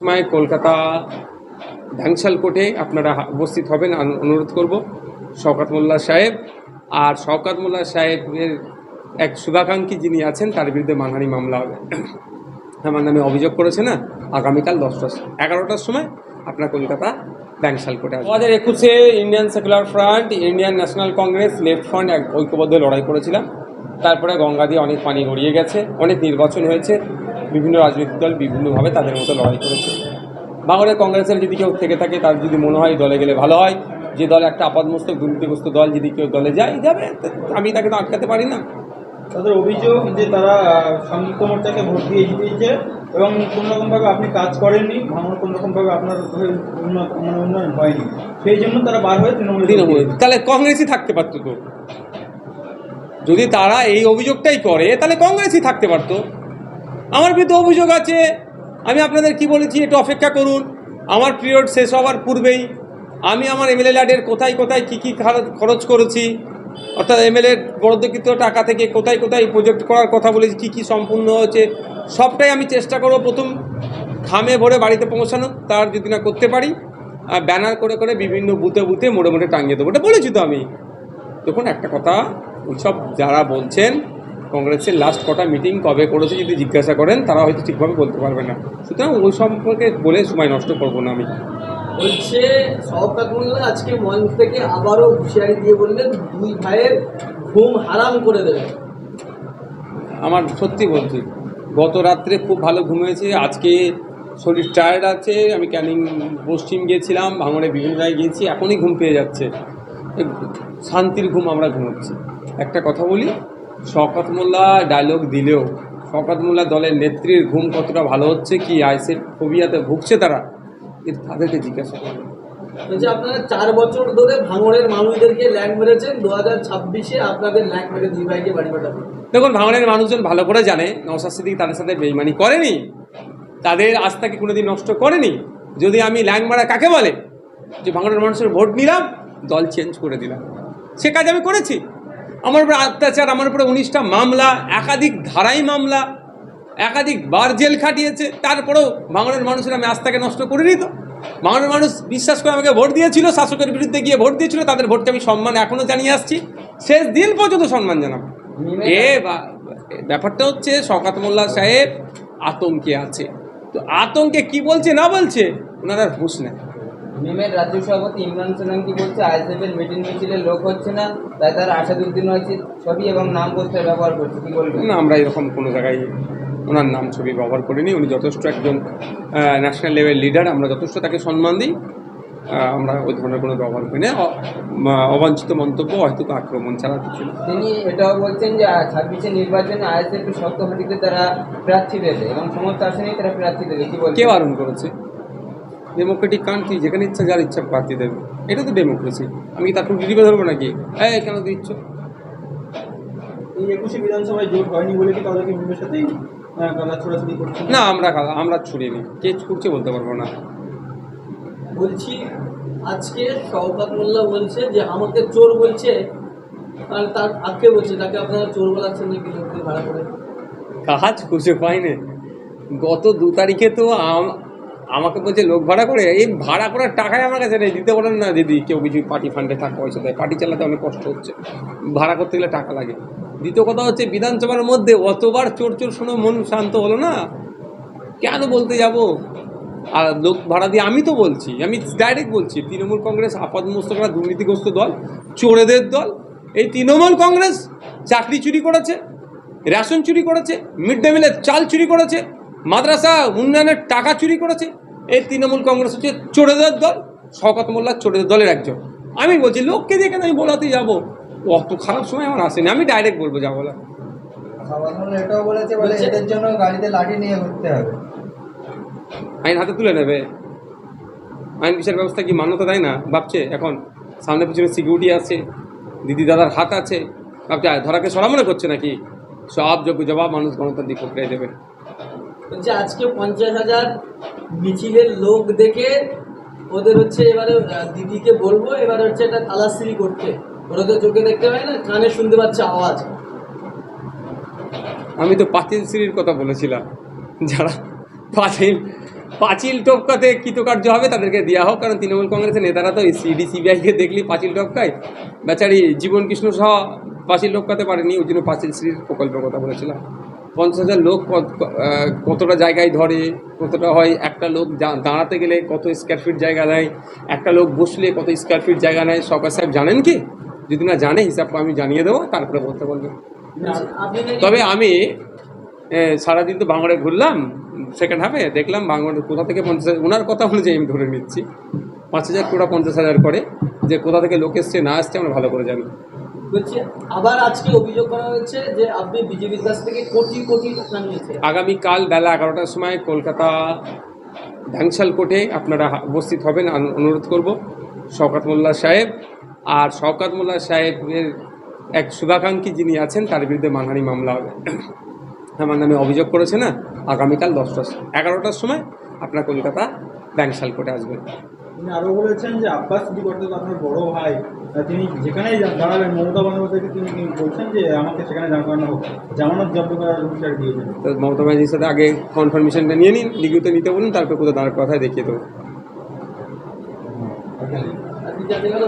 সময় কলকাতা ঢাংশাল কোর্টে আপনারা উপস্থিত হবেন অনুরোধ করব। শওকাত মোল্লা সাহেব আর শওকাত মোল্লা সাহেবের এক শুভাকাঙ্ক্ষী যিনি আছেন, তার বিরুদ্ধে মানহানি মামলা হবে। আমার নামে অভিযোগ করেছে না? আগামীকাল দশটা এগারোটার সময় আপনার কলকাতা ব্যাংশাল কোর্টে দু হাজার একুশে Indian Secular Front, Indian National Congress, Left Front এক ঐক্যবদ্ধ লড়াই করেছিলাম। তারপরে গঙ্গা দিয়ে অনেক পানি গড়িয়ে গেছে, অনেক নির্বাচন হয়েছে। বিভিন্ন রাজনৈতিক দল বিভিন্নভাবে তাদের মতো লড়াই করেছে। বাংলাদেশ কংগ্রেসের যদি কেউ থেকে থাকে তার যদি মনে হয় দলে গেলে ভালো হয়। যে দল একটা আপাদমস্তক দুর্নীতিগ্রস্ত দল যদি কেউ দলে যায় যাবে। আমি তাকে তো আটকাতে পারি না। তাদের অভিযোগ যে তারা সংযুক্ত মোর্চাকে ভোট দিয়ে জিতিয়েছে এবং কোনো রকমভাবে আপনি কাজ করেননি ভাঙন কোনো রকমভাবে আপনার উন্নত মানে উন্নয়ন হয়নি। সেই জন্য তারা বার হয়ে তৃণমূলে তৃণমূল তাহলে কংগ্রেসই থাকতে পারতো তো? যদি তারা এই অভিযোগটাই করে তাহলে কংগ্রেসই থাকতে পারতো। আমার বিরুদ্ধে অভিযোগ আছে। আমি আপনাদের কি বলেছি একটু অপেক্ষা করুন। আমার পিরিয়ড শেষ হওয়ার পূর্বেই আমি আমার এমএলএ ল্যাডের কোথায় কোথায় কী কী খরচ- করেছি, অর্থাৎ এমএলএ বরাদ্দকৃত টাকা থেকে কোথায় কোথায় প্রজেক্ট করার কথা বলেছি, কী কী সম্পূর্ণ হয়েছে, সবটাই আমি চেষ্টা করব প্রথম খামে ভরে বাড়িতে পৌঁছানো, তার যদি না করতে পারি, আর ব্যানার করে করে বিভিন্ন বুথে বুথে মোড়ে মোড়ে টাঙিয়ে দেবো। ওটা বলেছি তো আমি। দেখুন, একটা কথা, ওইসব যারা বলছেন কংগ্রেসের লাস্ট কটা মিটিং কবে করেছে যদি জিজ্ঞাসা করেন তারা হয়তো ঠিকভাবে বলতে পারবে না। সুতরাং ওই সম্পর্কে বলে সময় নষ্ট করব না আমি। বলছে শওকত মোল্লা আজকে মঞ্চ থেকে আবারও হুঁশিয়ারি দিয়ে বললেন দুই ভাইয়ের ঘুম হারাম করে দেবে। আমার সত্যি বলছি গত রাত্রে খুব ভালো ঘুমিয়েছে আজকে শরীর টায়ার্ড আছে আমি ক্যানিং পশ্চিম গিয়েছিলাম ভাঙড়ে বিভিন্ন জায়গায় গিয়েছি এখনই ঘুম পেয়ে যাচ্ছে। শান্তির ঘুম আমরা ঘুমোচ্ছি। একটা কথা বলি শওকত মোল্লা ডায়লগ দিলেও শওকত মোল্লা দলের নেত্রীর ঘুম কতটা ভালো হচ্ছে কি আইসে ফোবিয়াতে ভুগছে তারা? কিন্তু তাদেরকে জিজ্ঞাসা করবে বলছে আপনারা চার বছর ধরে ভাঙড়ের মানুষদেরকে ল্যাং মেরেছেন দু হাজার ছাব্বিশে আপনাদের ল্যাং মেরে দুই ভাইকে বাড়ি পাঠাবেন। দেখুন ভাঙড়ের মানুষজন ভালো করে জানে নওশাদ সিদ্দিক তাদের সাথে বেইমানি করেনি তাদের আস্থাকে কোনোদিন নষ্ট করেনি। যদি আমি ল্যাংমারা কাকে বলে? যে ভাঙড়ের মানুষের ভোট নিলাম দল চেঞ্জ করে দিলাম। সে কাজ আমি করেছি। আমার উপরে অত্যাচার আমার উপরে উনিশটা মামলা একাধিক ধারাই মামলা একাধিক বার জেল খাটিয়েছে তারপরেও বাংলার মানুষের আমি আস্থাকে নষ্ট করিনি তো। বাংলার মানুষ বিশ্বাস করে আমাকে ভোট দিয়েছিল শাসকের বিরুদ্ধে গিয়ে ভোট দিয়েছিল তাদের ভোটকে আমি সম্মান এখনও জানিয়ে আসছি। শেষ দিন পর্যন্ত সম্মান জানাব। এ বা- ব্যাপারটা হচ্ছে শওকাত মোল্লা সাহেব আতঙ্কে আছে। তো আতঙ্কে কি বলছে না বলছে ওনারা আর হুঁশ নেই। মিমের রাজ্য সভাপতি ইমরান সোলাঙ্কি বলছে? আইএসএফের মিটিং মিছিলে লোক হচ্ছে না তাই তারা আসাদুদ্দিন হয়েছে ছবি এবং নাম পোস্টার ব্যবহার করছে কি বলবেন? না আমরা এরকম কোনো জায়গায় ওনার নাম ছবি ব্যবহার করিনি। উনি যথেষ্ট একজন ন্যাশনাল লেভেল লিডার আমরা যথেষ্ট তাকে সম্মান দিই। আমরা ওই ধরনের কোনো ব্যবহার করি না অবাঞ্ছিত মন্তব্য হয়তো আক্রমণ ছাড়া কিছু তিনি এটাও বলছেন যে ছাব্বিশে নির্বাচনে আইএসএফ শক্ত হাতিতে তারা প্রার্থী দেবে এবং সমস্ত আসনেই তারা প্রার্থী দেবে কি কে বলছেন বারণ করেছে? ডেমোক্রেটিক কান্ট্রি যেখানে ইচ্ছা যার ইচ্ছা প্রার্থী দেবে। এটা তো ডেমোক্রেসি। আমি কি তার টিভি ধরবো নাকি? হ্যাঁ কেন দিচ্ছ? এই একুশে বিধানসভায় জোট হয়নি বলে কি তাদেরকে মিমের সাথেই না আমরা আমরা ছুড়িয়ে নিই। কে ছুটছে বলতে পারব না। বলছি আজকে শওকত মোল্লা বলছে যে আমাকে চোর বলছে। আর তার আজকে বলছে? তাকে আপনারা চোর বলাচ্ছেন নাকি ভাড়া করে? কাজ খুঁজে পাইনি। গত দু তারিখে তো আম- আমাকে বলছে, লোক ভাড়া করে? এই ভাড়া করার টাকাই আমার কাছে নেই। দিতে পারেন না, দিদি, কেউ কিছু পার্টি ফান্ডে টাকা পয়সা দেয়। পার্টি চালাতে অনেক কষ্ট হচ্ছে। ভাড়া করতে গেলে টাকা লাগে। দ্বিতীয় কথা হচ্ছে, বিধানসভার মধ্যে অতবার চোর চোর শুনে, মন শান্ত হলো না? কেন বলতে যাব? আর লোক ভাড়া দিয়ে আমি তো বলছি, আমি ডাইরেক্ট বলছি, তৃণমূল কংগ্রেস আপাতমস্তকরা দুর্নীতিগ্রস্ত দল, চোরেদের দল, এই তৃণমূল কংগ্রেস চাকরি চুরি করেছে, রেশন চুরি করেছে, মিড ডে মিলের চাল চুরি করেছে মাদ্রাসা উন্নয়নের টাকা চুরি করেছে। এই তৃণমূল কংগ্রেস হচ্ছে চোরেদের দল শওকত মোল্লা চোরেদের দলের একজন। আমি বলছি লোককে দিয়ে কেন আমি বলাতে যাব। অত খারাপ সময় আমার আসেনি। আমি ডাইরেক্ট বলব যা বলা সমাধান এটাও বলেছে বলে বলছে- এদের জন্য গাড়িতে লাঠি নিয়ে ঘুরতে হবে। আইন হাতে তুলে নেবে। আইন বিচার ব্যবস্থা কি মান্যতা দেয় না? ভাবছে এখন সামনে পিছনে সিকিউরিটি আছে দিদি দাদার হাত আছে। ভাবছে ধরাকে সরা মনে করছে নাকি? সব যোগ্য জবাব মানুষ গণতান্ত্রিক প্রক্রিয়ায় দেবে। বলছে, আজকে পঞ্চাশ হাজার মিছিলের লোক দেখে ওদের হচ্ছে এবারে দিদিকে বলব, এবারে হচ্ছে এটা তালাশ্রী করতে। ওরা তো চোখে দেখতে পায় না, কানে শুনতে পাচ্ছে আওয়াজ। আমি তো পাতিল সিঁড়ির কথা বলেছিলাম। যারা পাতিল পাঁচিল টপকাতে কৃতকার্য হবে তাদেরকে দেওয়া হোক, কারণ তৃণমূল কংগ্রেসের নেতারা তো সিডি সিবিআইকে দেখলি পাঁচিল টপকায়। বেচারি জীবন কৃষ্ণ সহ পাঁচিল টপকাতে পারেনি, ওই জন্য পাঁচিল শ্রীর প্রকল্পের কথা বলেছিলাম। পঞ্চাশ হাজার লোক কতটা জায়গায় ধরে, কতটা হয়, একটা লোক দাঁড়াতে গেলে কত স্কোয়ার ফিট জায়গা নেয়, একটা লোক বসলে কত স্কোয়ার ফিট জায়গা নেয়, সরকার সাহেব জানেন কি? যদি না জানে, হিসাবটা আমি জানিয়ে দেবো, তারপরে বলতে বলবেন তবে আমি সারাদিন তো বাংলায় ঘুরলাম সেকেন্ড হাফে দেখলাম বাংলার কোথা থেকে পঞ্চাশ, ওনার কথা অনুযায়ী আমি ধরে নিচ্ছি। পাঁচ হাজার কোটা পঞ্চাশ হাজার করে, যে কোথা থেকে লোক এসছে, না আসছে, আমরা ভালো করে জানি। আবার আজকে অভিযোগ করা হয়েছে যে আপনি বিজেপির কাছ থেকে কোটি কোটি টাকা নিয়েছেন। আগামীকাল বেলা এগারোটার সময় কলকাতা ধ্যানশাল কোর্টে আপনারা উপস্থিত হবেন। অনুরোধ করব শওকাত মোল্লা সাহেব আর শওকাত মোল্লা সাহেবের এক শুভাকাঙ্ক্ষী যিনি আছেন, তার বিরুদ্ধে মানহানি মামলা হবে। আমার নামে অভিযোগ করেছে না? আগামীকাল দশটা এগারোটার সময় আপনার কলকাতা ব্যাংশাল কোর্টে আসবেন। তিনি আরও বলেছেন যে আব্বাস সিদ্দিক অর্থাৎ আপনার বড় ভাই তিনি যেখানেই দাঁড়াবেন মমতা বন্দ্যোপাধ্যায়কে তিনি তিনি বলছেন যে আমাকে সেখানে দাঁড়ানো হোক। জামানত জব্দ করার অনুসার দিয়েছেন তো মমতা ব্যানার্জির সাথে আগে কনফার্মেশনটা নিয়ে নিন লিখিত নিতে বলুন তারপর কোথাও দাঁড়ার কথায় দেখিয়ে দেবো। জানতে গেল